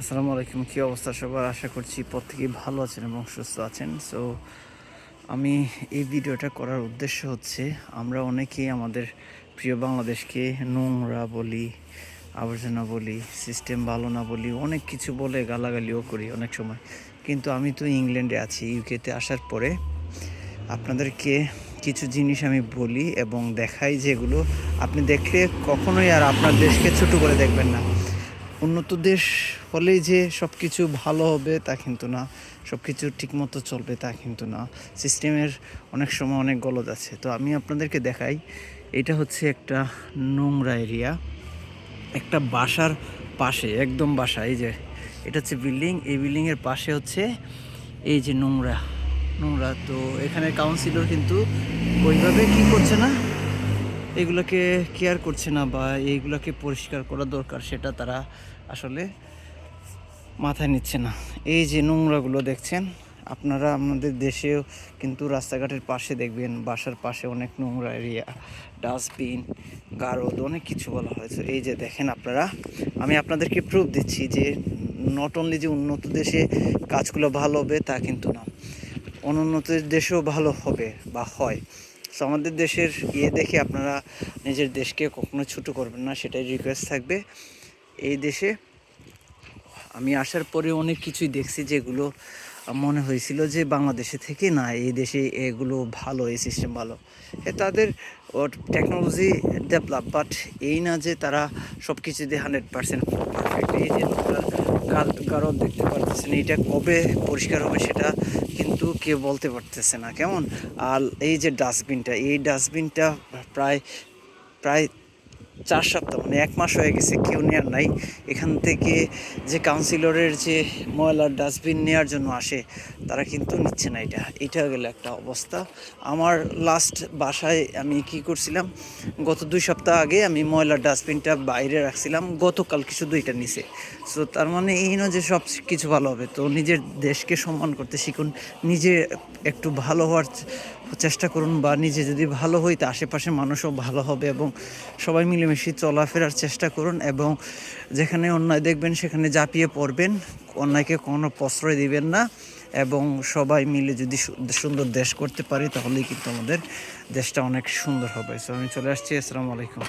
আসসালামু আলাইকুম, কী অবস্থা সবার? আশা করছি প্রত্যেকেই ভালো আছেন এবং সুস্থ আছেন। সো আমি এই ভিডিওটা করার উদ্দেশ্য হচ্ছে, আমরা অনেকেই আমাদের প্রিয় বাংলাদেশকে নোংরা বলি, আবর্জনা বলি সিস্টেম ভালো না বলি, অনেক কিছু বলে গালাগালিও করি অনেক সময়। কিন্তু আমি তো ইংল্যান্ডে আছি ইউকেতে আসার পরে আপনাদেরকে কিছু জিনিস আমি বলি এবং দেখাই যেগুলো আপনি দেখলে কখনোই আর আপনার দেশকে ছোট করে দেখবেন না। উন্নত দেশ হলেই যে সব কিছু ভালো হবে তা কিন্তু না। সব কিছু ঠিকমতো চলবে তা কিন্তু না। সিস্টেমের অনেক সময় অনেক গলদ আছে। তো আমি আপনাদেরকে দেখাই, এটা হচ্ছে একটা নোংরা এরিয়া। একটা বাসার পাশে, একদম বাসা, এই যে, এটা হচ্ছে বিল্ডিং। এই বিল্ডিংয়ের পাশে হচ্ছে এই যে নোংরা নোংরা। তো এখানে কাউন্সিলর কিন্তু ওইভাবে কি করছে না এগুলোকে কেয়ার করছে না বা এইগুলোকে পরিষ্কার করা দরকার সেটা তারা আসলে মাথায় নিচ্ছে না। এই যে নোংরাগুলো দেখছেন, আপনারা আমাদের দেশেও কিন্তু রাস্তাঘাটের পাশে দেখবেন, বাসার পাশে অনেক নোংরা এরিয়া ডাস্টবিন গারদ, অনেক কিছু বলা হয়েছে। এই যে দেখেন আপনারা, আমি আপনাদেরকে প্রুফ দিচ্ছি যে নট অনলি যে উন্নত দেশে কাজগুলো ভালো হবে তা কিন্তু না, অনুন্নত দেশেও ভালো হবে বা হয়। সো আমাদের দেশের ইয়ে দেখে আপনারা নিজের দেশকে কখনো ছোটো করবেন না, সেটাই রিকোয়েস্ট থাকবে। এই দেশে আমি আসার পরে অনেক কিছুই দেখছি যেগুলো মনে হয়েছিল যে বাংলাদেশে থেকে না, এই দেশে এগুলো ভালো, এই সিস্টেম ভালো। তাদের টেকনোলজি ডেভেলপ বাট এই না যে তারা সব কিছু দিয়ে হান্ড্রেড পার্সেন্ট পারফেক্ট এই যে কারণ দেখতে পারতেছেন এটা কবে পরিষ্কার হবে সেটা কিন্তু কেউ বলতে পারতেছে না, কেমন? আর এই যে ডাস্টবিনটা, এই ডাস্টবিনটা প্রায় প্রায় চার সপ্তাহ মানে এক মাস হয়ে গেছে কেউ নেওয়ার নাই। এখান থেকে যে কাউন্সিলরের যে ময়লার ডাস্টবিন নেওয়ার জন্য আসে, তারা কিন্তু নিচ্ছে না এটা। এটা গেলে একটা অবস্থা। আমার লাস্ট বাসায় আমি কি করছিলাম, গত দুই সপ্তাহ আগে আমি ময়লার ডাস্টবিনটা বাইরে রাখছিলাম, গতকাল কিছু দুইটা নিচে সো তার মানে এই নয় যে সব কিছু ভালো হবে। তো নিজের দেশকে সম্মান করতে শিখুন নিজে একটু ভালো হওয়ার চেষ্টা করুন বা নিজে যদি ভালো হই তা আশেপাশে মানুষও ভালো হবে এবং সবাই মিলেমিশে চলাফেরার চেষ্টা করুন এবং যেখানে অন্যায় দেখবেন সেখানে ঝাঁপিয়ে পড়বেন, অন্যায়কে কোনো প্রশ্রয় দিবেন না এবং সবাই মিলে যদি সুন্দর দেশ করতে পারি তাহলেই কিন্তু আমাদের দেশটা অনেক সুন্দর হবে। সো আমি চলে আসছি, আসসালামু আলাইকুম।